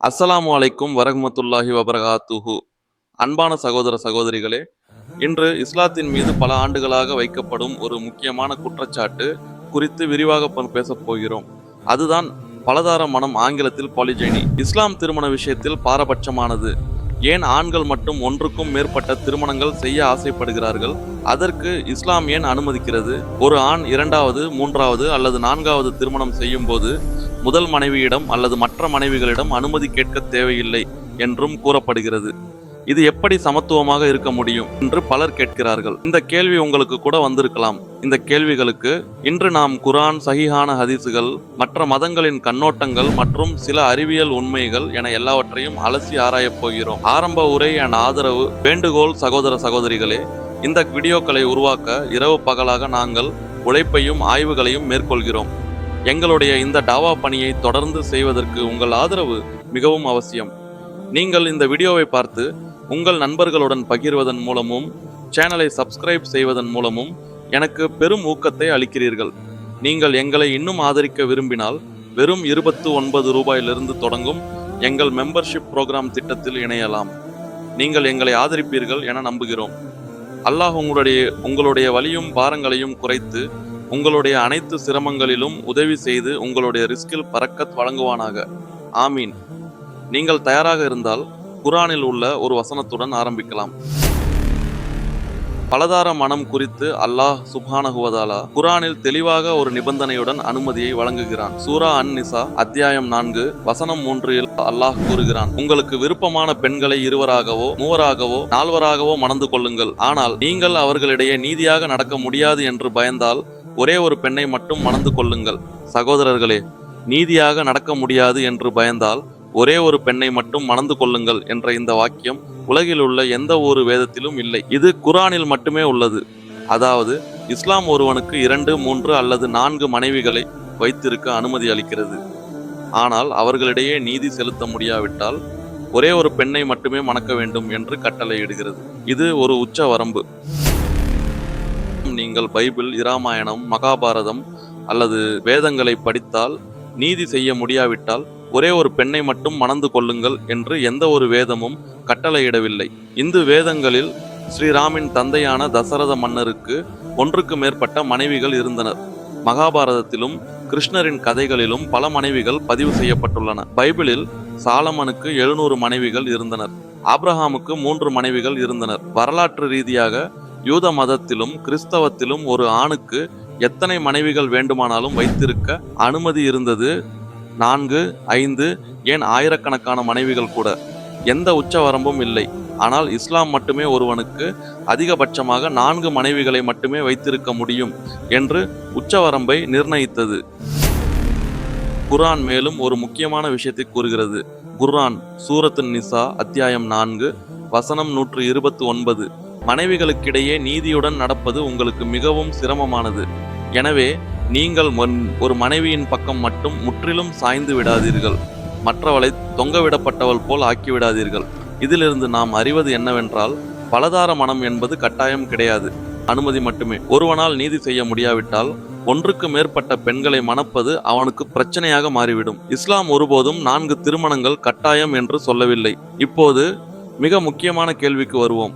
அஸ்ஸலாமு அலைக்கும் வரஹ்மத்துல்லாஹி வபரகாத்துஹு. அன்பான சகோதர சகோதரிகளே இன்று இஸ்லாத்தின் மீது பல ஆண்டுகளாக வைக்கப்படும் ஒரு முக்கியமான குற்றச்சாட்டு குறித்து விரிவாக பேசப் போகிறோம். அதுதான் பலதார மனம் ஆங்கிலத்தில் பாலிஜைனி இஸ்லாம் திருமண விஷயத்தில் பாரபட்சமானது. ஏன் ஆண்கள் மட்டும் ஒன்றுக்கும் மேற்பட்ட திருமணங்கள் செய்ய ஆசைப்படுகிறார்கள்? அதற்கு இஸ்லாம் ஏன் அனுமதிக்கிறது? ஒரு ஆண் இரண்டாவது மூன்றாவது அல்லது நான்காவது திருமணம் செய்யும் போது முதல் மனைவியிடம் அல்லது மற்ற மனைவிகளிடம் அனுமதி கேட்க தேவையில்லை என்றும் கூறப்படுகிறது. இது எப்படி சமத்துவமாக இருக்க முடியும் என்று பலர் கேட்கிறார்கள். இந்த கேள்வி உங்களுக்கு கூட வந்திருக்கலாம். இந்த கேள்விகளுக்கு இன்று நாம் குரான் சகிஹான ஹதீசுகள் மற்ற மதங்களின் கண்ணோட்டங்கள் மற்றும் சில அறிவியல் உண்மைகள் என எல்லாவற்றையும் அலசி ஆராயப் போகிறோம். ஆரம்ப உரை என் ஆதரவு வேண்டுகோள் சகோதர சகோதரிகளே இந்த வீடியோக்களை உருவாக்க இரவு பகலாக நாங்கள் உழைப்பையும் ஆய்வுகளையும் மேற்கொள்கிறோம். எங்களுடைய இந்த டாவா பணியை தொடர்ந்து செய்வதற்கு உங்கள் ஆதரவு மிகவும் அவசியம். நீங்கள் இந்த வீடியோவை பார்த்து உங்கள் நண்பர்களுடன் பகிர்வதன் மூலமும் சேனலை சப்ஸ்கிரைப் செய்வதன் மூலமும் எனக்கு பெரும் ஊக்கத்தை அளிக்கிறீர்கள். நீங்கள் எங்களை இன்னும் ஆதரிக்க விரும்பினால் வெறும் இருபத்து ஒன்பது ரூபாயிலிருந்து தொடங்கும் எங்கள் மெம்பர்ஷிப் ப்ரோக்ராம் திட்டத்தில் இணையலாம். நீங்கள் எங்களை ஆதரிப்பீர்கள் என நம்புகிறோம். அல்லாஹ் உங்களுடைய உங்களுடைய வலியும் பாரங்களையும் குறைத்து உங்களுடைய அனைத்து சிரமங்களிலும் உதவி செய்து உங்களுடைய ரிஸ்கில் பறக்கத் வழங்குவானாக. ஆமீன். நீங்கள் தயாராக இருந்தால் குரானில் உள்ள ஒரு வசனத்துடன் ஆரம்பிக்கலாம். பலதார மனம் குறித்து அல்லாஹ் சுபானகுவதாலா குரானில் தெளிவாக ஒரு நிபந்தனையுடன் அனுமதியை வழங்குகிறான். சூரா அன் நிசா அத்தியாயம் நான்கு வசனம் மூன்றில் அல்லாஹ் கூறுகிறான் உங்களுக்கு விருப்பமான பெண்களை இருவராகவோ மூவராகவோ நால்வராகவோ மணந்து கொள்ளுங்கள். ஆனால் நீங்கள் அவர்களிடையே நீதியாக நடக்க முடியாது என்று பயந்தால் ஒரே ஒரு பெண்ணை மட்டும் மணந்து கொள்ளுங்கள். சகோதரர்களே நீதியாக நடக்க முடியாது என்று பயந்தால் ஒரே ஒரு பெண்ணை மட்டும் மணந்து கொள்ளுங்கள் என்ற இந்த வாக்கியம் உலகில் உள்ள எந்த ஒரு வேதத்திலும் இல்லை. இது குரானில் மட்டுமே உள்ளது. அதாவது இஸ்லாம் ஒருவனுக்கு இரண்டு மூன்று அல்லது நான்கு மனைவிகளை வைத்திருக்க அனுமதி அளிக்கிறது. ஆனால் அவர்களிடையே நீதி செலுத்த முடியாவிட்டால் ஒரே ஒரு பெண்ணை மட்டுமே மணக்க வேண்டும் என்று கட்டளையிடுகிறது. இது ஒரு உச்ச வரம்பு. நீங்கள் பைபிள் இராமாயணம் மகாபாரதம் அல்லது வேதங்களை படித்தால் நீதி செய்ய முடியாவிட்டால் ஒரே ஒரு பெண்ணை மட்டும் மணந்து கொள்ளுங்கள் என்று எந்த ஒரு வேதமும் கட்டளையிடவில்லை. இந்து வேதங்களில் ஸ்ரீராமின் தந்தையான தசரத மன்னருக்கு ஒன்றுக்கு மேற்பட்ட மனைவிகள் இருந்தனர். மகாபாரதத்திலும் கிருஷ்ணரின் கதைகளிலும் பல மனைவிகள் பதிவு செய்யப்பட்டுள்ளன. பைபிளில் சாலமனுக்கு எழுநூறு மனைவிகள் இருந்தனர். ஆப்ரஹாமுக்கு மூன்று மனைவிகள் இருந்தனர். வரலாற்று ரீதியாக யூத மதத்திலும் கிறிஸ்தவத்திலும் ஒரு ஆணுக்கு எத்தனை மனைவிகள் வேண்டுமானாலும் வைத்திருக்க அனுமதி இருந்தது நான்கு ஐந்து ஏன் ஆயிரக்கணக்கான மனைவிகள் கூட. எந்த உச்சவரம்பும் இல்லை. ஆனால் இஸ்லாம் மட்டுமே ஒருவனுக்கு அதிகபட்சமாக நான்கு மனைவிகளை மட்டுமே வைத்திருக்க முடியும் என்று உச்சவரம்பை நிர்ணயித்தது. குர்ஆன் மேலும் ஒரு முக்கியமான விஷயத்தை கூறுகிறது. குர்ஆன் சூரத்து நிசா அத்தியாயம் நான்கு வசனம் நூற்று இருபத்தி ஒன்பது மனைவிகளுக்கிடையே நீதியுடன் நடப்பது உங்களுக்கு மிகவும் சிரமமானது. எனவே நீங்கள் ஒரு மனைவியின் பக்கம் மட்டும் முற்றிலும் சாய்ந்து விடாதீர்கள். மற்றவளை தொங்கவிடப்பட்டவள் போல் ஆக்கிவிடாதீர்கள். இதிலிருந்து நாம் அறிவது என்னவென்றால் பலதார மனம் என்பது கட்டாயம் கிடையாது. அனுமதி மட்டுமே. ஒருவனால் நீதி செய்ய முடியாவிட்டால் ஒன்றுக்கு மேற்பட்ட பெண்களை மணப்பது அவனுக்கு பிரச்சனையாக மாறிவிடும். இஸ்லாம் ஒருபோதும் நான்கு திருமணங்கள் கட்டாயம் என்று சொல்லவில்லை. இப்போது மிக முக்கியமான கேள்விக்கு வருவோம்.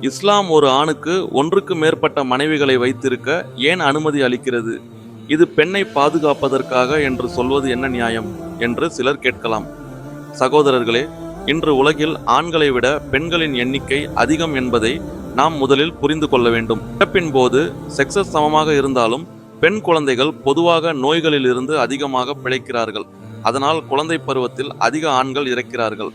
இஸ்லாம் ஒரு ஆணுக்கு ஒன்றுக்கு மேற்பட்ட மனைவிகளை வைத்திருக்க ஏன் அனுமதி அளிக்கிறது? இது பெண்ணை பாதுகாப்பதற்காக என்று சொல்வது என்ன நியாயம் என்று சிலர் கேட்கலாம். சகோதரர்களே இன்று உலகில் ஆண்களை விட பெண்களின் எண்ணிக்கை அதிகம் என்பதை நாம் முதலில் புரிந்து கொள்ள வேண்டும். பிறப்பின் போது செக்ஸஸ் சமமாக இருந்தாலும் பெண் குழந்தைகள் பொதுவாக நோய்களில் இருந்து அதிகமாக பிழைக்கிறார்கள். அதனால் குழந்தை பருவத்தில் அதிக ஆண்கள் இறக்கிறார்கள்.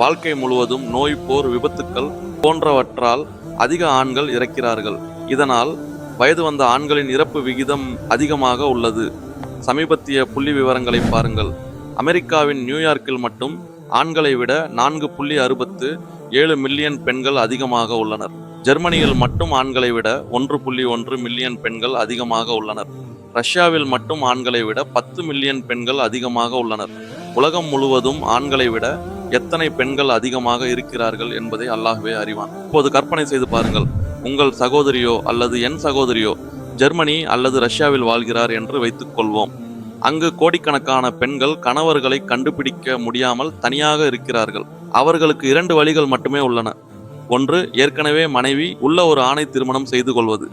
வாழ்க்கை முழுவதும் நோய் போர் விபத்துக்கள் போன்றவற்றால் அதிக ஆண்கள் இறக்கிறார்கள். இதனால் வயது வந்த ஆண்களின் இறப்பு விகிதம் அதிகமாக உள்ளது. சமீபத்திய புள்ளி விவரங்களை பாருங்கள். அமெரிக்காவின் நியூயார்க்கில் மட்டும் ஆண்களை விட நான்கு புள்ளி அறுபத்து ஏழு மில்லியன் பெண்கள் அதிகமாக உள்ளனர். ஜெர்மனியில் மட்டும் ஆண்களை விட ஒன்று புள்ளி ஒன்று மில்லியன் பெண்கள் அதிகமாக உள்ளனர். ரஷ்யாவில் மட்டும் ஆண்களை விட பத்து மில்லியன் பெண்கள் அதிகமாக உள்ளனர். உலகம் முழுவதும் ஆண்களை விட எத்தனை பெண்கள் அதிகமாக இருக்கிறார்கள் என்பதை அல்லாஹ்வே அறிவான். இப்போது கற்பனை செய்து பாருங்கள். உங்கள் சகோதரியோ அல்லது என் சகோதரியோ ஜெர்மனி அல்லது ரஷ்யாவில் வாழ்கிறார் என்று வைத்துக் கொள்வோம் அங்கு கோடிக்கணக்கான பெண்கள் கணவர்களை கண்டுபிடிக்க முடியாமல் தனியாக இருக்கிறார்கள். அவர்களுக்கு இரண்டு வழிகள் மட்டுமே உள்ளன. ஒன்று ஏற்கனவே மனைவி உள்ள ஒரு ஆணை திருமணம் செய்து கொள்வது.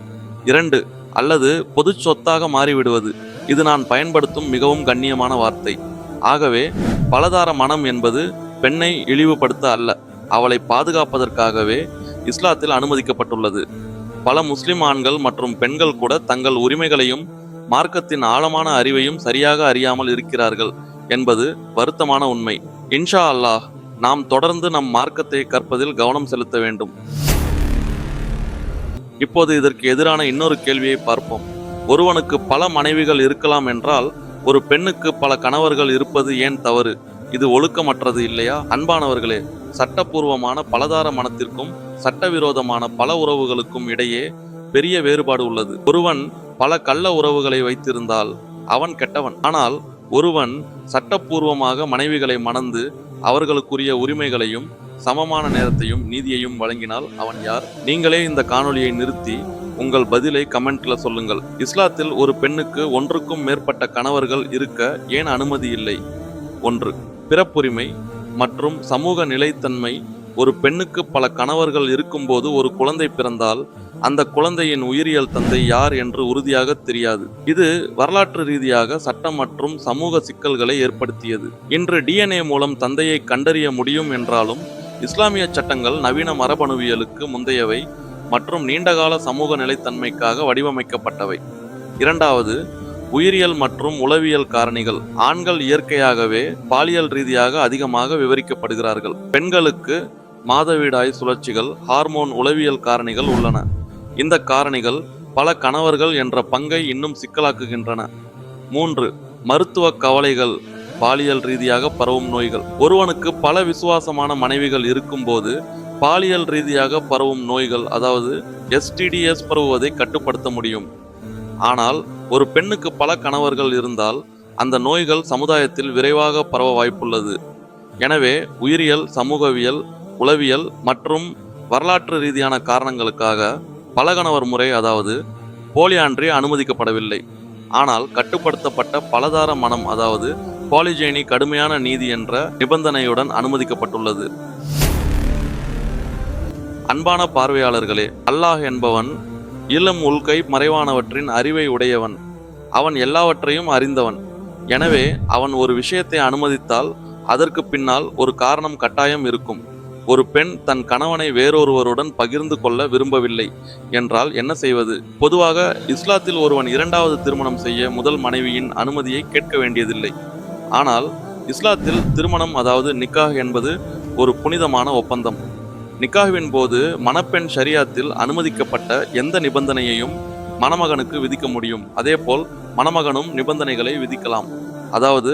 இரண்டு அல்லது பொது சொத்தாக மாறிவிடுவது. இது நான் பயன்படுத்தும் மிகவும் கண்ணியமான வார்த்தை. ஆகவே பலதார மனம் என்பது பெண்ணை இழிவுபடுத்த அல்ல. அவளை பாதுகாப்பதற்காகவே இஸ்லாத்தில் அனுமதிக்கப்பட்டுள்ளது. பல முஸ்லிம் ஆண்கள் மற்றும் பெண்கள் கூட தங்கள் உரிமைகளையும் மார்க்கத்தின் ஆழமான அறிவையும் சரியாக அறியாமல் இருக்கிறார்கள் என்பது வருத்தமான உண்மை. இன்ஷா அல்லாஹ் நாம் தொடர்ந்து நம் மார்க்கத்தை கற்பதில் கவனம் செலுத்த வேண்டும். இப்போது இதற்கு எதிரான இன்னொரு கேள்வியை பார்ப்போம். ஒருவனுக்கு பல மனைவிகள் இருக்கலாம் என்றால் ஒரு பெண்ணுக்கு பல கணவர்கள் இருப்பது ஏன் தவறு? இது ஒழுக்கமற்றது இல்லையா? அன்பானவர்களே சட்டப்பூர்வமான பலதார மனத்திற்கும் சட்டவிரோதமான பல உறவுகளுக்கும் இடையே பெரிய வேறுபாடு உள்ளது. ஒருவன் பல கள்ள உறவுகளை வைத்திருந்தால் அவன் கெட்டவன். ஆனால் ஒருவன் சட்டப்பூர்வமாக மனைவிகளை மணந்து அவர்களுக்குரிய உரிமைகளையும் சமமான நேரத்தையும் நீதியையும் வழங்கினால் அவன் யார்? நீங்களே இந்த காணொலியை நிறுத்தி உங்கள் பதிலை கமெண்ட்ல சொல்லுங்கள். இஸ்லாத்தில் ஒரு பெண்ணுக்கு ஒன்றுக்கும் மேற்பட்ட கணவர்கள் இருக்க ஏன் அனுமதி இல்லை? ஒன்று பிறப்புரிமை மற்றும் சமூக நிலைத்தன்மை ஒரு பெண்ணுக்கு பல கணவர்கள் இருக்கும்போது ஒரு குழந்தை பிறந்தால் அந்த குழந்தையின் உயிரியல் தந்தை யார் என்று உறுதியாக தெரியாது. இது வரலாற்று ரீதியாக சட்டம் மற்றும் சமூக சிக்கல்களை ஏற்படுத்தியது. இன்று டிஎன்ஏ மூலம் தந்தையை கண்டறிய முடியும் என்றாலும் இஸ்லாமிய சட்டங்கள் நவீன மரபணுவியலுக்கு முந்தையவை மற்றும் நீண்டகால சமூக நிலைத்தன்மைக்காக வடிவமைக்கப்பட்டவை. இரண்டாவது உயிரியல் மற்றும் உளவியல் காரணிகள். ஆண்கள் இயற்கையாகவே பாலியல் ரீதியாக அதிகமாக விவரிக்கப்படுகிறார்கள். பெண்களுக்கு மாதவிடாய் சுழற்சிகள் ஹார்மோன் உளவியல் காரணிகள் உள்ளன. இந்த காரணிகள் பல கணவர்கள் என்ற பங்கை இன்னும் சிக்கலாக்குகின்றன. மூன்று மருத்துவ கவலைகள் பாலியல் ரீதியாக பரவும் நோய்கள். ஒருவனுக்கு பல விசுவாசமான மனைவிகள் இருக்கும்போது பாலியல் ரீதியாக பரவும் நோய்கள் அதாவது எஸ்டிடிஎஸ் பரவுவதை கட்டுப்படுத்த முடியும். ஆனால் ஒரு பெண்ணுக்கு பல கணவர்கள் இருந்தால் அந்த நோய்கள் சமுதாயத்தில் விரைவாக பரவ வாய்ப்புள்ளது. எனவே உயிரியல் சமூகவியல் உளவியல் மற்றும் வரலாற்று ரீதியான காரணங்களுக்காக பலகணவர் முறை அதாவது போலியான்றி அனுமதிக்கப்படவில்லை. ஆனால் கட்டுப்படுத்தப்பட்ட பலதார மனம் அதாவது பாலிஜேனி கடுமையான நீதி என்ற நிபந்தனையுடன் அனுமதிக்கப்பட்டுள்ளது. அன்பான பார்வையாளர்களே அல்லாஹ் என்பவன் இளம் உள்கை மறைவானவற்றின் அறிவை உடையவன். அவன் எல்லாவற்றையும் அறிந்தவன். எனவே அவன் ஒரு விஷயத்தை அனுமதித்தால் அதற்கு பின்னால் ஒரு காரணம் கட்டாயம் இருக்கும். ஒரு பெண் தன் கணவனை வேறொருவருடன் பகிர்ந்து கொள்ள விரும்பவில்லை என்றால் என்ன செய்வது? பொதுவாக இஸ்லாத்தில் ஒருவன் இரண்டாவது திருமணம் செய்ய முதல் மனைவியின் அனுமதியை கேட்க வேண்டியதில்லை. ஆனால் இஸ்லாத்தில் திருமணம் அதாவது நிக்காஹ் என்பது ஒரு புனிதமான ஒப்பந்தம். நிக்காஹுவின் போது மணப்பெண் ஷரியாத்தில் அனுமதிக்கப்பட்ட எந்த நிபந்தனையையும் மணமகனுக்கு விதிக்க முடியும். அதேபோல் மணமகனும் நிபந்தனைகளை விதிக்கலாம். அதாவது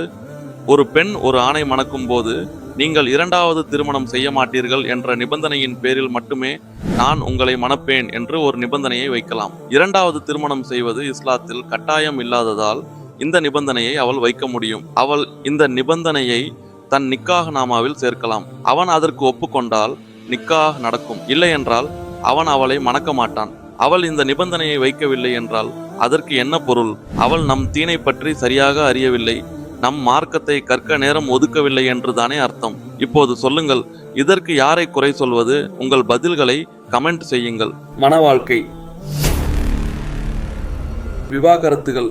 ஒரு பெண் ஒரு ஆணை மணக்கும் போது நீங்கள் இரண்டாவது திருமணம் செய்ய மாட்டீர்கள் என்ற நிபந்தனையின் பேரில் மட்டுமே நான் உங்களை மணப்பேன் என்று ஒரு நிபந்தனையை வைக்கலாம். இரண்டாவது திருமணம் செய்வது இஸ்லாத்தில் கட்டாயம் இல்லாததால் இந்த நிபந்தனையை அவள் வைக்க முடியும். அவள் இந்த நிபந்தனையை தன் நிக்காஹ் நாமாவில் சேர்க்கலாம். அவன் அதற்கு ஒப்புக்கொண்டால் நிக்காஹ் நடக்கும். இல்லை என்றால் அவன் அவளை மணக்க மாட்டான். அவள் இந்த நிபந்தனையை வைக்கவில்லை என்றால் அதற்கு என்ன பொருள்? அவள் நம் தீனை பற்றி சரியாக அறியவில்லை. நம் மார்க்கத்தை கற்க நேரம் ஒதுக்கவில்லை என்று தானே அர்த்தம். இப்போது சொல்லுங்கள் இதற்கு யாரை குறை சொல்வது? உங்கள் பதில்களை கமெண்ட் செய்யுங்கள். மன வாழ்க்கை விவாகரத்துகள்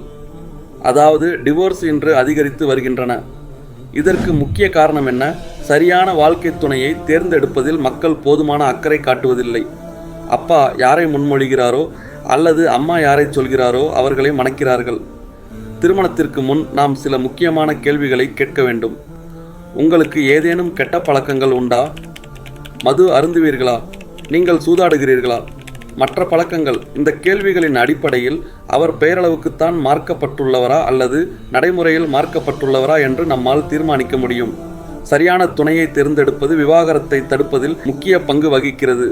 அதாவது டிவோர்ஸ் இன்று அதிகரித்து வருகின்றன. இதற்கு முக்கிய காரணம் என்ன? சரியான வாழ்க்கை துணையை தேர்ந்தெடுப்பதில் மக்கள் போதுமான அக்கறை காட்டுவதில்லை. அப்பா யாரை முன்மொழிகிறாரோ அல்லது அம்மா யாரை சொல்கிறாரோ அவர்களை மணக்கிறார்கள். திருமணத்திற்கு முன் நாம் சில முக்கியமான கேள்விகளை கேட்க வேண்டும். உங்களுக்கு ஏதேனும் கெட்ட பழக்கங்கள் உண்டா? மது அருந்துவீர்களா? நீங்கள் சூதாடுகிறீர்களா? மற்ற பழக்கங்கள் இந்த கேள்விகளின் அடிப்படையில் அவர் பெயரளவுக்குத்தான் மார்க்கப்பட்டுள்ளவரா அல்லது நடைமுறையில் மார்க்கப்பட்டுள்ளவரா என்று நம்மால் தீர்மானிக்க முடியும். சரியான துணையை தேர்ந்தெடுப்பது விவாகரத்தை தடுப்பதில் முக்கிய பங்கு வகிக்கிறது.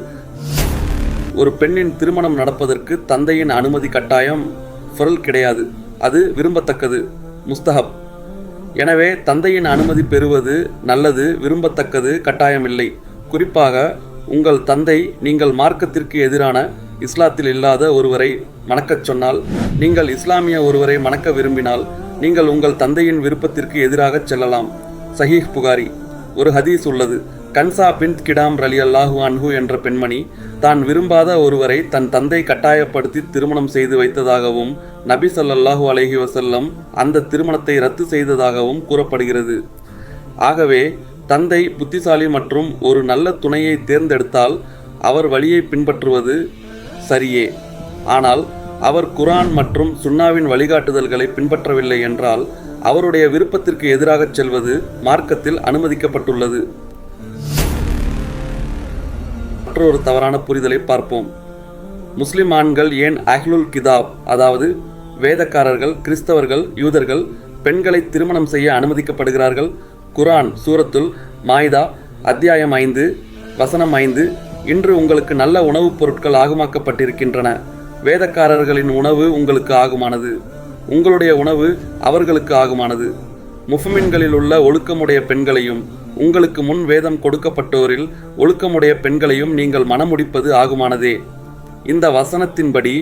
ஒரு பெண்ணின் திருமணம் நடப்பதற்கு தந்தையின் அனுமதி கட்டாயம் பொருள் கிடையாது. அது விரும்பத்தக்கது முஸ்தஹப். எனவே தந்தையின் அனுமதி பெறுவது நல்லது விரும்பத்தக்கது கட்டாயமில்லை. குறிப்பாக உங்கள் தந்தை நீங்கள் மார்க்கத்திற்கு எதிரான இஸ்லாத்தில் இல்லாத ஒருவரை மணக்கச் சொன்னால் நீங்கள் இஸ்லாமிய ஒருவரை மணக்க விரும்பினால் நீங்கள் உங்கள் தந்தையின் விருப்பத்திற்கு எதிராக செல்லலாம். சஹீஹ் புகாரி. ஒரு ஹதீஸ் உள்ளது. கன்சா பின் கிடாம் ரலி அல்லாஹு அன்ஹு என்ற பெண்மணி தான் விரும்பாத ஒருவரை தன் தந்தை கட்டாயப்படுத்தி திருமணம் செய்து வைத்ததாகவும் நபி ஸல்லல்லாஹு அலஹி வசல்லம் அந்த திருமணத்தை ரத்து செய்ததாகவும் கூறப்படுகிறது. ஆகவே தந்தை புத்திசாலி மற்றும் ஒரு நல்ல துணையை தேர்ந்தெடுத்தால் அவர் வழியை பின்பற்றுவது சரியே. ஆனால் அவர் குரான் மற்றும் சுன்னாவின் வழிகாட்டுதல்களை பின்பற்றவில்லை என்றால் அவருடைய விருப்பத்திற்கு எதிராகச் செல்வது மார்க்கத்தில் அனுமதிக்கப்பட்டுள்ளது. மற்றொரு தவறான புரிதலை பார்ப்போம். முஸ்லிம் ஆண்கள் ஏன் அஹ்லுல் கிதாப் அதாவது வேதக்காரர்கள் கிறிஸ்தவர்கள் யூதர்கள் பெண்களை திருமணம் செய்ய அனுமதிக்கப்படுகிறார்கள்? குரான் சூரத்துல் மாய்தா அத்தியாயம் ஐந்து வசனம் ஐந்து இன்று உங்களுக்கு நல்ல உணவுப் பொருட்கள் ஆகுமாக்கப்பட்டிருக்கின்றன. வேதக்காரர்களின் உணவு உங்களுக்கு ஆகுமானது. உங்களுடைய உணவு அவர்களுக்கு ஆகுமானது. முஃமின்களில் உள்ள ஒழுக்கமுடைய பெண்களையும் உங்களுக்கு முன் வேதம் கொடுக்கப்பட்டோரில் ஒழுக்கமுடைய பெண்களையும் நீங்கள் மணமுடிப்பது ஆகுமானதே. இந்த வசனத்தின்படி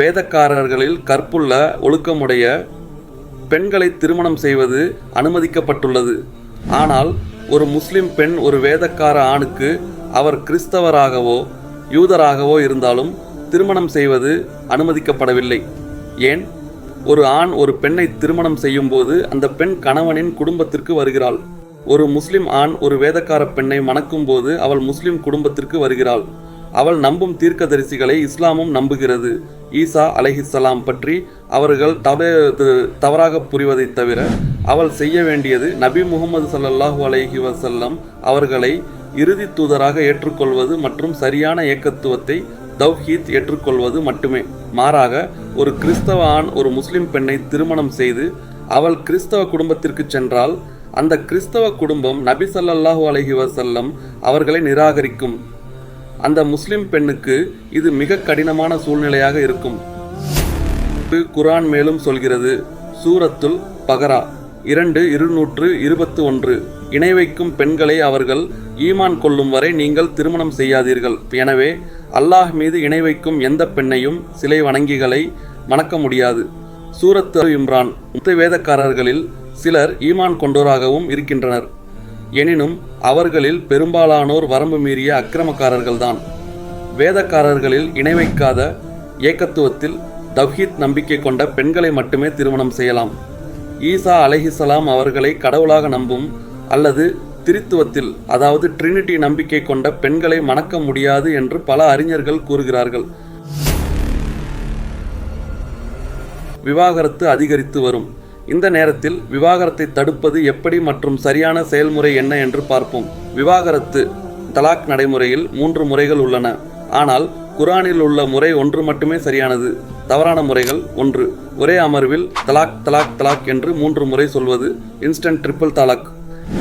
வேதக்காரர்களில் கற்புள்ள ஒழுக்கமுடைய பெண்களை திருமணம் செய்வது அனுமதிக்கப்பட்டுள்ளது. ஆனால் ஒரு முஸ்லிம் பெண் ஒரு வேதக்கார ஆணுக்கு அவர் கிறிஸ்தவராகவோ யூதராகவோ இருந்தாலும் திருமணம் செய்வது அனுமதிக்கப்படவில்லை. ஏன்? ஒரு ஆண் ஒரு பெண்ணை திருமணம் செய்யும்போது அந்த பெண் கணவனின் குடும்பத்திற்கு வருகிறாள். ஒரு முஸ்லிம் ஆண் ஒரு வேதக்கார பெண்ணை மணக்கும்போது அவள் முஸ்லிம் குடும்பத்திற்கு வருகிறாள். அவள் நம்பும் தீர்க்கதரிசிகளை இஸ்லாமும் நம்புகிறது. ஈசா அலஹிசலாம் பற்றி அவர்கள் தவ தவறாக புரிவதைத் தவிர அவள் செய்ய வேண்டியது நபி முகமது சல்லாஹூ அலஹி வசல்லம் அவர்களை இறுதி தூதராக ஏற்றுக்கொள்வது மற்றும் சரியான ஏக்கத்துவத்தை தவ்ஹீத் ஏற்றுக்கொள்வது மட்டுமே. மாறாக ஒரு கிறிஸ்தவ ஆண் ஒரு முஸ்லிம் பெண்ணை திருமணம் செய்து அவள் கிறிஸ்தவ குடும்பத்திற்கு சென்றால் அந்த கிறிஸ்தவ குடும்பம் நபி சல்லாஹூ அலஹி வசல்லம் அவர்களை நிராகரிக்கும். அந்த முஸ்லிம் பெண்ணுக்கு இது மிக கடினமான சூழ்நிலையாக இருக்கும். குரான் மேலும் சொல்கிறது சூரத்துல் பகரா இரண்டு இருநூற்று இருபத்து ஒன்று. இணை வைக்கும் பெண்களை அவர்கள் ஈமான் கொள்ளும் வரை நீங்கள் திருமணம் செய்யாதீர்கள். எனவே அல்லாஹ் மீது இணை வைக்கும் எந்த பெண்ணையும் சிலை வணங்கிகளை மணக்க முடியாது. சூரத்து இம்ரான் முத்தவேதக்காரர்களில் சிலர் ஈமான் கொண்டோராகவும் இருக்கின்றனர். எனினும் அவர்களில் பெரும்பாலானோர் வரம்பு மீறிய அக்கிரமக்காரர்கள்தான். வேதக்காரர்களில் இணை வைக்காத ஏகத்துவத்தில் தவ்ஹீத் நம்பிக்கை கொண்ட பெண்களை மட்டுமே திருமணம் செய்யலாம். ஈசா அலைஹிசலாம் அவர்களை கடவுளாக நம்பும் அல்லது திரித்துவத்தில் அதாவது ட்ரினிட்டி நம்பிக்கை கொண்ட பெண்களை மணக்க முடியாது என்று பல அறிஞர்கள் கூறுகிறார்கள். விவாகரத்து அதிகரித்து வரும். இந்த நேரத்தில் விவாகரத்தை தடுப்பது எப்படி மற்றும் சரியான செயல்முறை என்ன என்று பார்ப்போம். விவாகரத்து தலாக் நடைமுறையில் மூன்று முறைகள் உள்ளன. ஆனால் குரானில் உள்ள முறை ஒன்று மட்டுமே சரியானது. தவறான முறைகள் ஒன்று. ஒரே அமர்வில் தலாக் தலாக் தலாக் என்று மூன்று முறை சொல்வது இன்ஸ்டன்ட் ட்ரிபிள் தலாக்.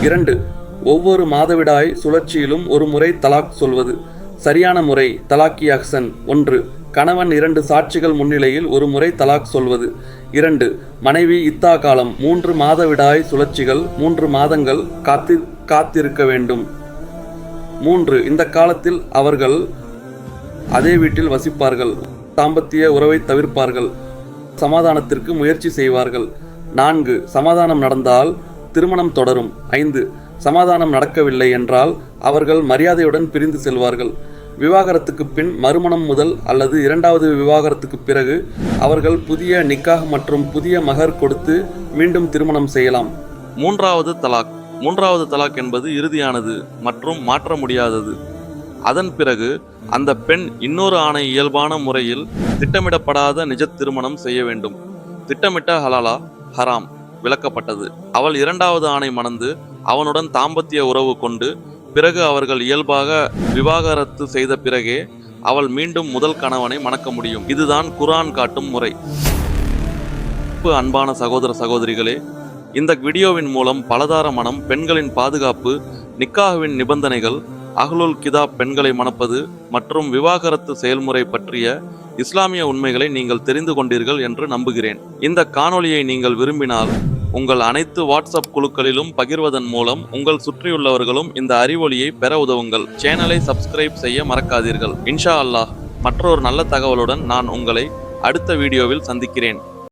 இரண்டு. ஒவ்வொரு மாதவிடாய் சுழற்சியிலும் ஒரு முறை தலாக் சொல்வது. சரியான முறை தலாக்கி அக்சன் ஒன்று. கணவன் இரண்டு சாட்சிகள் முன்னிலையில் ஒரு முறை தலாக் சொல்வது. இரண்டு மனைவி இத்தா காலம் மூன்று மாதவிடாய் சுழற்சிகள் மூன்று மாதங்கள் காத்தி காத்திருக்க வேண்டும். மூன்று இந்த காலத்தில் அவர்கள் அதே வீட்டில் வசிப்பார்கள் தாம்பத்திய உறவை தவிர்ப்பார்கள் சமாதானத்திற்கு முயற்சி செய்வார்கள். நான்கு சமாதானம் நடந்தால் திருமணம் தொடரும். ஐந்து சமாதானம் நடக்கவில்லை என்றால் அவர்கள் மரியாதையுடன் பிரிந்து செல்வார்கள். விவாகரத்துக்கு பின் மறுமணம் முதல் அல்லது இரண்டாவது விவாகரத்துக்கு பிறகு அவர்கள் புதிய நிக்காஹ் மற்றும் புதிய மகர் கொடுத்து மீண்டும் திருமணம் செய்யலாம். மூன்றாவது தலாக். மூன்றாவது தலாக் என்பது இறுதியானது மற்றும் மாற்ற முடியாதது. அதன் பிறகு அந்த பெண் இன்னொரு ஆணை இயல்பான முறையில் திட்டமிடப்படாத நிஜ திருமணம் செய்ய வேண்டும். திட்டமிட்ட ஹலாலா ஹராம் விளக்கப்பட்டது. அவள் இரண்டாவது ஆணை மணந்து அவனுடன் தாம்பத்திய உறவு கொண்டு பிறகு அவர்கள் இயல்பாக விவாகரத்து செய்த பிறகே அவள் மீண்டும் முதல் கணவனை மணக்க முடியும். இதுதான் குரான் காட்டும் முறை. அன்பான சகோதர சகோதரிகளே இந்த வீடியோவின் மூலம் பலதார மனம் பெண்களின் பாதுகாப்பு நிக்காஹ்வின் நிபந்தனைகள் அஹ்லுல் கிதாப் பெண்களை மணப்பது மற்றும் விவாகரத்து செயல்முறை பற்றிய இஸ்லாமிய உண்மைகளை நீங்கள் தெரிந்து கொண்டீர்கள் என்று நம்புகிறேன். இந்த காணொளியை நீங்கள் விரும்பினால் உங்கள் அனைத்து வாட்ஸ்அப் குழுக்களிலும் பகிர்வதன் மூலம் உங்கள் சுற்றியுள்ளவர்களும் இந்த அறிவொளியை பெற உதவுங்கள். சேனலை சப்ஸ்கிரைப் செய்ய மறக்காதீர்கள். இன்ஷா அல்லாஹ் மற்றொரு நல்ல தகவலுடன் நான் உங்களை அடுத்த வீடியோவில் சந்திக்கிறேன்.